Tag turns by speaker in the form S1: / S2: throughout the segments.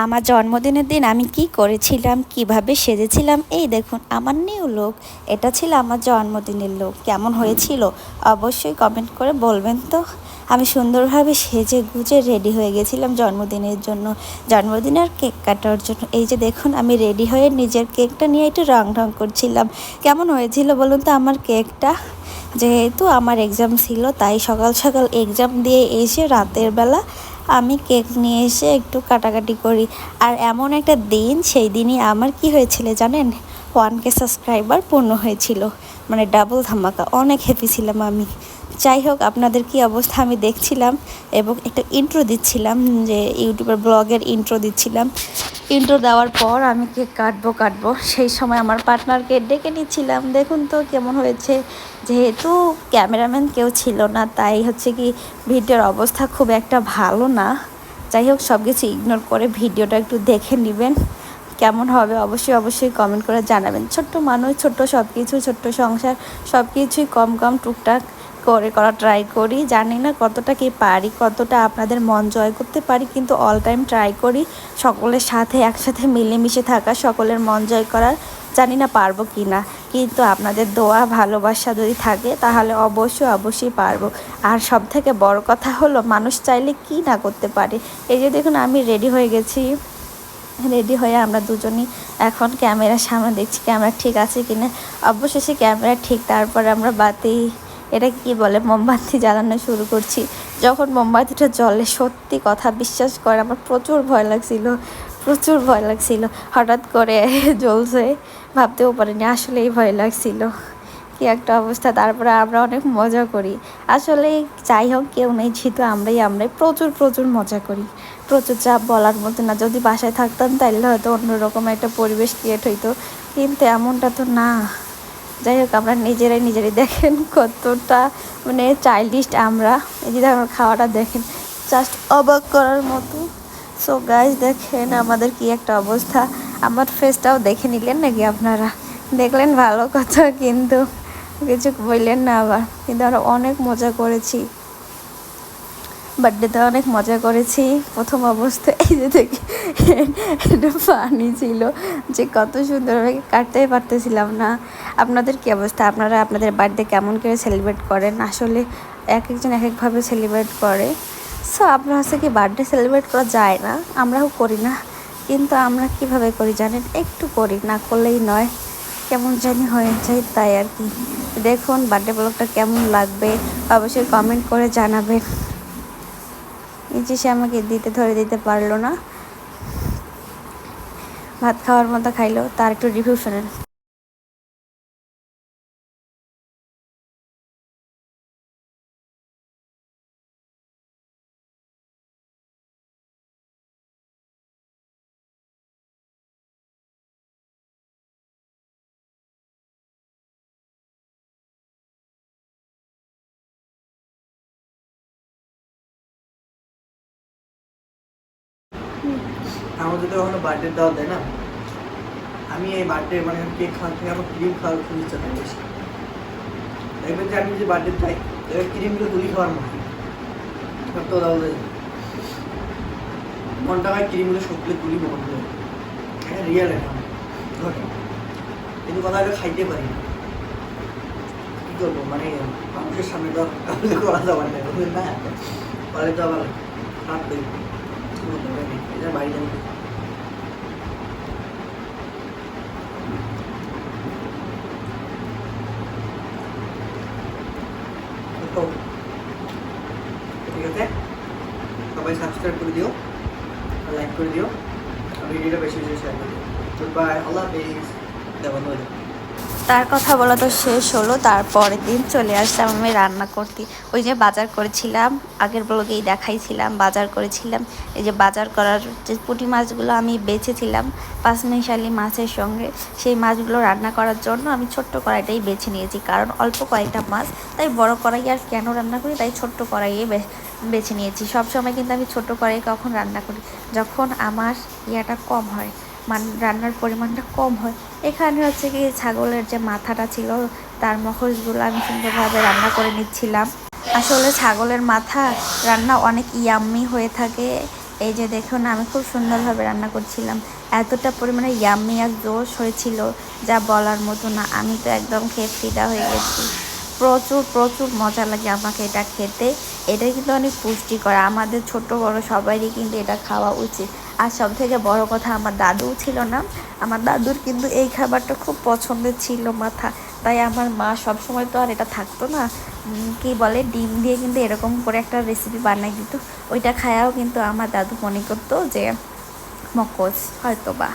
S1: আমার জন্মদিনের দিন আমি কি করেছিলাম, কীভাবে সেজেছিলাম, এই দেখুন, আমার নিউ লোক এটা ছিল আমার জন্মদিনের লোক কেমন হয়েছিল, অবশ্যই কমেন্ট করে বলবেন তো। আমি সুন্দরভাবে সেজে গুজে রেডি হয়ে গেছিলাম জন্মদিনের জন্য জন্মদিনের কেক কাটার জন্য। এই যে দেখুন, আমি রেডি হয়ে নিজের কেকটা নিয়ে একটু রং ঢং করছিলাম। কেমন হয়েছিল বলুন তো আমার কেকটা যেহেতু আমার এক্সাম ছিল, তাই সকাল সকাল এক্সাম দিয়ে এসে রাতের বেলা আমি কেক নিয়ে এসে একটু কাটাকাটি করি। আর এমন একটা দিন, সেই দিনই আমার কি হয়েছিল জানেন? ওয়ান কে সাবস্ক্রাইবার পূর্ণ হয়েছিল। মানে ডাবল ধামাকা। অনেক হ্যাপি ছিলাম আমি। যাই হোক, আপনাদের কি অবস্থা? আমি দেখছিলাম এবং একটা ইন্ট্রো দিচ্ছিলাম, যে ইউটিউবের ব্লগের ইন্ট্রো দিচ্ছিলাম। ইন্ট্রো দেওয়ার পর আমি কেক কাটবো কাটবো। সেই সময় আমার পার্টনারকে ডেকে নিচ্ছিলাম, দেখুন তো কেমন হয়েছে। যেহেতু ক্যামেরাম্যান কেউ ছিল না, তাই হচ্ছে কি ভিডিওর অবস্থা খুব একটা ভালো না। যাই হোক সব কিছু ইগনোর করে ভিডিওটা একটু দেখে নেবেন। কেমন হবে? অবশ্যই অবশ্যই কমেন্ট করে জানাবেন। ছোট্ট মানুষ, ছোট্ট সব কিছু ছোট্ট সংসার সব কিছুই কম কম টুকটাক। করে করা ট্রাই করি। জানি না কতটা কি পারি, কতটা আপনাদের মন জয় করতে পারি, কিন্তু অল টাইম ট্রাই করি। সকলের সাথে, একসাথে মিলেমিশে থাকা, সকলের মন জয় করার। জানি না পারব কি না, কিন্তু আপনাদের দোয়া, ভালোবাসা যদি থাকে, তাহলে অবশ্যই অবশ্যই পারব। আর সব থেকে বড় কথা হলো, মানুষ চাইলে কি না করতে পারে। এই যে দেখুন, আমি রেডি হয়ে গেছি। রেডি হয়ে আমরা দুজনই এখন ক্যামেরার সামনে দেখছি ক্যামেরা ঠিক আছে কিনা। অবশেষে ক্যামেরা ঠিক, তারপরে আমরা বাতি এটা কি বলে? মোমবাতি জ্বালানো শুরু করছি। যখন মোমবাতিটা জ্বলে, সত্যি কথা বিশ্বাস করে, আমার প্রচুর ভয় লাগছিল, প্রচুর ভয় লাগছিল। হঠাৎ করে জ্বলছে, ভাবতেও পারিনি আসলেই ভয় লাগছিল। কি একটা অবস্থা, তারপরে আমরা অনেক মজা করি। আসলে যাই হোক, কেউ নেই, যেহেতু আমরাই আমরাই প্রচুর প্রচুর মজা করি। প্রচুর চাপ বলার মতো না, যদি বাসায় থাকতাম তাহলে হয়তো অন্যরকম একটা পরিবেশ ক্রিয়েট হইতো, কিন্তু এমনটা তো না। যাই হোক আমরা নিজেরাই নিজেরাই দেখেন কতটা মানে চাইল্ডিস্ট আমরা। এই যে আমার খাওয়াটা দেখেন জাস্ট অবাক করার মতো। সো গাইজ দেখেন আমাদের কি একটা অবস্থা। আমার ফেসটাও দেখে নিলেন নাকি আপনারা? দেখলেন ভালো কথা কিন্তু, কিছু বললেন না আবার। কিন্তু আমরা অনেক মজা করেছি। বার্থডেতে অনেক মজা করেছি। প্রথম অবস্থায় এই যে দেখি, এটা পানি ছিল যে কত সুন্দরভাবে কাটতেই পারতেছিলাম না। আপনাদের কি অবস্থা? আপনারা আপনাদের বার্থডে কেমন করে সেলিব্রেট করেন? আসলে এক একজন এক একভাবে সেলিব্রেট করে। সো আপনার হচ্ছে কি বার্থডে সেলিব্রেট করা যায় না, আমরাও করি না। কিন্তু আমরা কীভাবে করি জানেন? একটু করি, না করলেই নয়। কেমন জানি হয়ে যায় তাই আর কি। দেখুন বার্থডে ব্লগটা কেমন লাগবে? অবশ্যই কমেন্ট করে জানাবেন। যে সে আমাকে দিতে, ধরে দিতে পারল না। ভাত খাওয়ার মতো খাইলো, তার একটু রিভিউ শোনেন
S2: আমার যদি কখনো বার্থডে দাওয়া দেয় না? আমি এই বার্থডে মানে কেক খাওয়ার থেকে আমার ক্রিম খাওয়ার খুব ইচ্ছা থাকে বেশি। দেখবেন যে আমি যে বার্থডে খাই ক্রিমগুলো গুলি খাওয়ার মতো। তো দাও দেয় মনটা হয় ক্রিমগুলো সবগুলো গুলি মন করে হ্যাঁ রিয়েল এটা ঘটে কিন্তু কথা হলো খাইতে পারি না। কী করব? মানে মানুষের সামনে তো করা যাবার না। না? তো আবার খারাপ এটা বাড়ি যাব তো, ঠিক আছে সবাই সাবস্ক্রাইব করে দিও লাইক করে দিও ভিডিওটা বেশি বেশি শেয়ার করে দিও গুড বাই আল্লাহ হাফিজ। যাবে
S1: তার কথা বলা তো শেষ হলো, তারপরের দিন চলে আসলাম আমি রান্না করতে। ওই যে বাজার করেছিলাম, আগের ব্লগেই দেখাইছিলাম, বাজার করেছিলাম। এই যে বাজার করার যে পুঁটি মাছগুলো আমি বেছেছিলাম, পাঁচমিশালি মাছের সঙ্গে, সেই মাছগুলো রান্না করার জন্য আমি ছোট্ট কড়াইটাই বেছে নিয়েছি। কারণ অল্প কয়েকটা মাছ, তাই বড় কড়াই আর কেন রান্না করি, তাই ছোট্ট কড়াইয়ে বেছে নিয়েছি। সব সময় কিন্তু আমি ছোট কড়াই কখন রান্না করি? যখন আমার ইয়াটা কম হয়। মান, রান্নার পরিমাণটা কম হয়। এখানে হচ্ছে কি ছাগলের যে মাথাটা ছিল, তার মখোশগুলো আমি সুন্দরভাবে রান্না করে নিচ্ছিলাম। আসলে ছাগলের মাথা রান্না অনেক ইয়াম্মি হয়ে থাকে। এই যে দেখুন, আমি খুব সুন্দরভাবে রান্না করছিলাম। এতটা পরিমাণে ইয়াম্মি আর জোশ হয়েছিল, যা বলার মতো না। আমি তো একদম খেয়ে ফিদা হয়ে গেছি। প্রচুর প্রচুর মজা লাগে আমাকে এটা খেতে। এটা কিন্তু অনেক পুষ্টিকর। আমাদের ছোট বড় সবারই কিন্তু এটা খাওয়া উচিত। আর সব থেকে বড় কথা, আমার দাদুও ছিল না। আমার দাদুর কিন্তু এই খাবারটা খুব পছন্দের ছিল মাথা। তাই আমার মা সব সময় তো আর এটা থাকতো না। কি বলে, ডিম দিয়ে কিন্তু এরকম করে একটা রেসিপি বানাই দিত। ওইটা খায়াও কিন্তু আমার দাদু মনে করতো যে মকজ হয়তো বা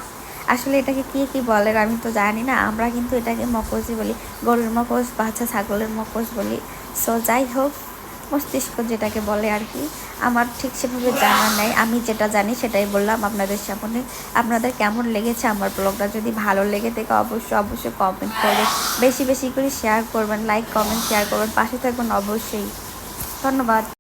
S1: আসলে এটাকে কি কি বলে আমি তো জানি না। আমরা কিন্তু এটাকে মকজই বলি। গরুর মকজ বাচ্চা ছাগলের মকজ বলি। সো যাই হোক মস্তিষ্ক যেটাকে বলে আর কি, আমার ঠিক সেভাবে জানা নেই। আমি যেটা জানি সেটাই বললাম আপনাদের সামনে। আপনাদের কেমন লেগেছে আমার ব্লগটা? যদি ভালো লেগে থাকে অবশ্যই অবশ্যই কমেন্ট করবেন বেশি বেশি করে শেয়ার করবেন লাইক কমেন্ট শেয়ার করবেন, পাশে থাকবেন অবশ্যই। ধন্যবাদ।